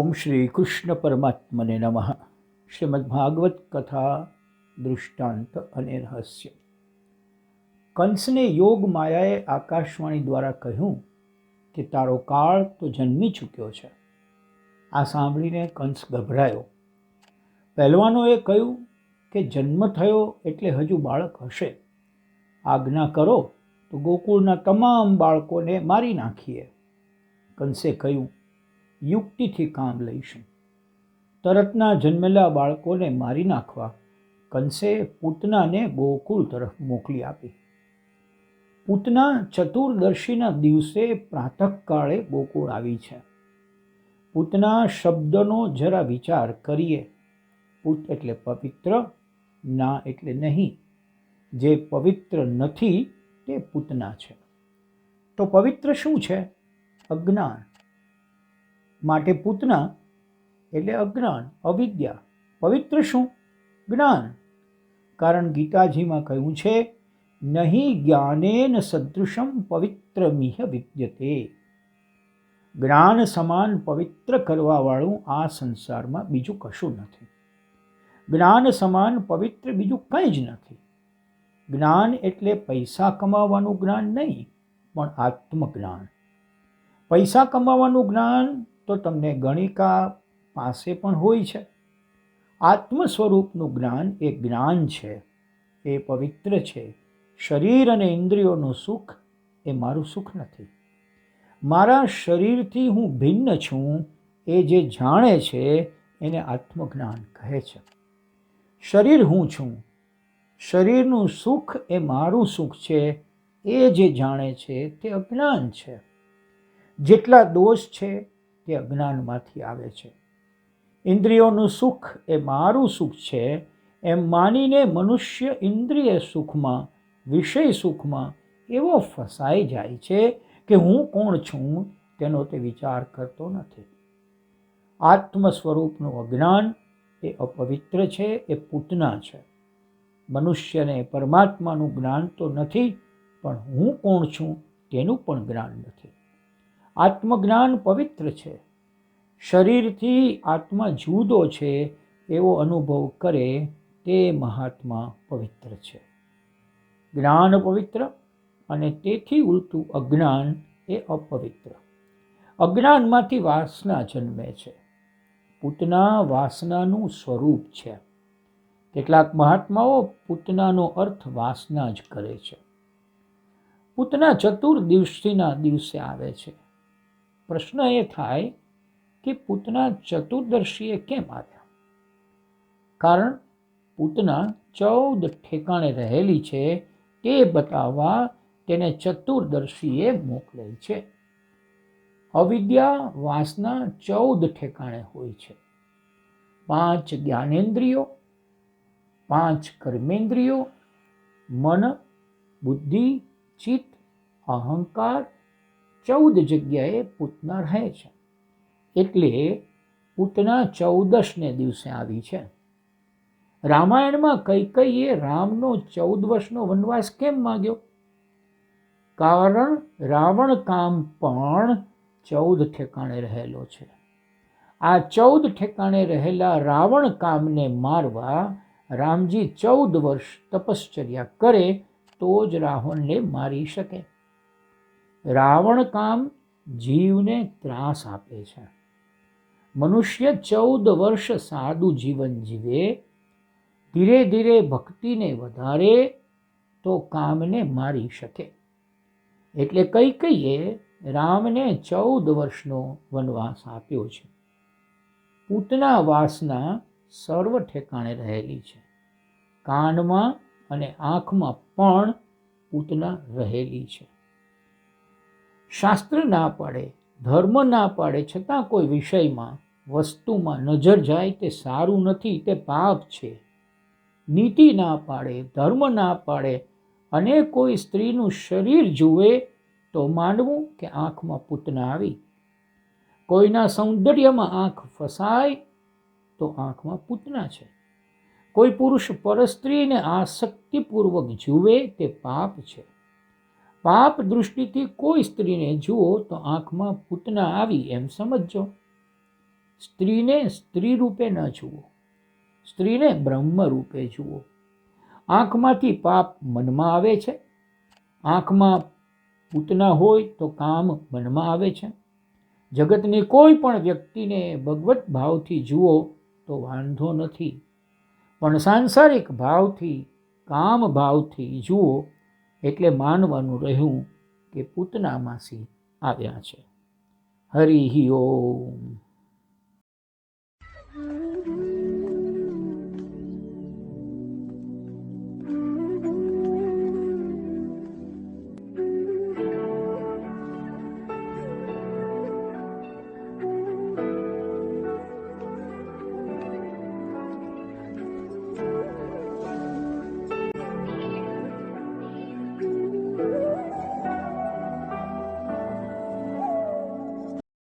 ઓમ શ્રી કૃષ્ણ પરમાત્મને નમઃ શ્રીમદ ભાગવત કથા દૃષ્ટાંત અને રહસ્ય કંસને યોગ માયાએ આકાશવાણી દ્વારા કહ્યું કે, તારો કાળ તો જન્મી ચૂક્યો છે. આ સાંભળીને કંસ ગભરાયો. પહેલવાનોએ કહ્યું કે, જન્મ થયો એટલે હજુ બાળક હશે. આજ્ઞા કરો તો ગોકુળના તમામ બાળકોને મારી નાખીએ. કંસે કહ્યું યુક્તિથી કામ લઈશું. તરતના જન્મેલા બાળકોને મારી નાખવા કંસે પૂતનાને ગોકુળ તરફ મોકલી આપી. પૂતના ચતુર્દર્શીના દિવસે પ્રાતઃકાળે ગોકુળ આવી છે. પૂતના શબ્દનો જરા વિચાર કરીએ. પૂત એટલે પવિત્ર, ના એટલે નહીં. જે પવિત્ર નથી તે પૂતના છે. તો પવિત્ર શું છે? અજ્ઞાન. માટે પૂતના એટલે અજ્ઞાન, અવિદ્યા. પવિત્ર શું? જ્ઞાન. કારણ ગીતાજીમાં કહ્યું છે, નહીં જ્ઞાનેન સદૃશમ પવિત્રમિહ વિદ્યતે. જ્ઞાન સમાન પવિત્ર કરવાવાળું આ સંસારમાં બીજું કશું નથી. જ્ઞાન સમાન પવિત્ર બીજું કંઈ જ નથી. જ્ઞાન એટલે પૈસા કમાવાનું જ્ઞાન નહીં, પણ આત્મજ્ઞાન. પૈસા કમાવાનું જ્ઞાન તો તમને ગણિકા પાસે પણ હોય છે. આત્મ સ્વરૂપનું જ્ઞાન એ જ્ઞાન છે, એ પવિત્ર છે. શરીર અને ઇન્દ્રિયોનું સુખ એ મારું સુખ નથી. મારા શરીરથી હું ભિન્ન છું, એ જે જાણે છે એને આત્મજ્ઞાન કહે છે. શરીર હું છું. શરીરનું સુખ એ મારું સુખ છે, એ જે જાણે છે તે અજ્ઞાન છે. જેટલા દોષ છે તે અજ્ઞાનમાંથી આવે છે. ઇન્દ્રિયોનું સુખ એ મારું સુખ છે, એમ માનીને મનુષ્ય ઇન્દ્રિય સુખમાં, વિષય સુખમાં એવો ફસાઈ જાય છે કે હું કોણ છું તેનો તે વિચાર કરતો નથી. આત્મ સ્વરૂપનું અજ્ઞાન એ અપવિત્ર છે, એ પૂતના છે. મનુષ્યને પરમાત્માનું જ્ઞાન તો નથી, પણ હું કોણ છું તેનું પણ જ્ઞાન નથી. આત્મજ્ઞાન પવિત્ર છે. શરીરથી આત્મા જુદો છે એવો અનુભવ કરે તે મહાત્મા પવિત્ર છે. જ્ઞાન પવિત્ર અને તેથી ઉલટું અજ્ઞાન એ અપવિત્ર. અજ્ઞાનમાંથી વાસના જન્મે છે. પૂતના વાસનાનું સ્વરૂપ છે. કેટલાક મહાત્માઓ પૂતનાનો અર્થ વાસના જ કરે છે. પૂતના ચતુર્દિવસીના દિવસે આવે છે. પ્રશ્ન એ થાય કે પૂતના ચતુર્દર્શીએ કેમ આવ્યા? કારણ પૂતના ચૌદ ઠેકાણે રહેલી છે તે બતાવવા તેને ચતુર્દર્શીએ મોકલેલ છે. અવિદ્યા વાસના ચૌદ ઠેકાણે હોય છે. પાંચ જ્ઞાનેન્દ્રિયો, પાંચ કર્મેન્દ્રિયો, મન, બુદ્ધિ, ચિત્ત, અહંકાર ચૌદ જગ્યાએ પૂતના રહે છે. એટલે પૂતના ચૌદશને દિવસે આવી છે. રામાયણમાં કઈ કઈએ રામનો ચૌદ વર્ષનો વનવાસ કેમ માગ્યો? કારણ રાવણ કામ પણ ચૌદ ઠેકાણે રહેલો છે. આ ચૌદ ઠેકાણે રહેલા રાવણ કામને મારવા રામજી ચૌદ વર્ષ તપશ્ચર્યા કરે તો જ રાવણને મારી શકે. રાવણ કામ જીવને ત્રાસ આપે છે. મનુષ્ય ચૌદ વર્ષ સાદું જીવન જીવે, ધીરે ધીરે ભક્તિને વધારે તો કામને મારી શકે. એટલે કઈ કહીએ રામને ચૌદ વર્ષનો વનવાસ આપ્યો છે. પૂતના વાસના સર્વ ઠેકાણે રહેલી છે. કાનમાં અને આંખમાં પણ પૂતના રહેલી છે. શાસ્ત્ર ના પાડે, ધર્મ ના પાડે, છતાં કોઈ વિષયમાં વસ્તુમાં નજર જાય તે સારું નથી, તે પાપ છે. નીતિ ના પાડે, ધર્મ ના પાડે અને કોઈ સ્ત્રીનું શરીર જુએ તો માનવું કે આંખમાં પૂતના આવી. કોઈના સૌંદર્યમાં આંખ ફસાય તો આંખમાં પૂતના છે. કોઈ પુરુષ પરસ્ત્રીને આસક્તિપૂર્વક જુએ તે પાપ છે. પાપ દૃષ્ટિથી કોઈ સ્ત્રીને જુઓ તો આંખમાં પૂતના આવી એમ સમજજો. સ્ત્રીને સ્ત્રી રૂપે ન જુઓ, સ્ત્રીને બ્રહ્મ રૂપે જુઓ. આંખમાંથી પાપ મનમાં આવે છે, આંખમાં પૂતના હોય તો કામ મનમાં આવે છે. જગતની કોઈ પણ વ્યક્તિને ભગવત ભાવથી જુઓ તો વાંધો નથી, પણ સાંસારિક ભાવથી, કામ ભાવથી જુઓ એટલે માનવાનું રહ્યું કે પૂતનામાંથી આવ્યા છે. હરિ ઓમ.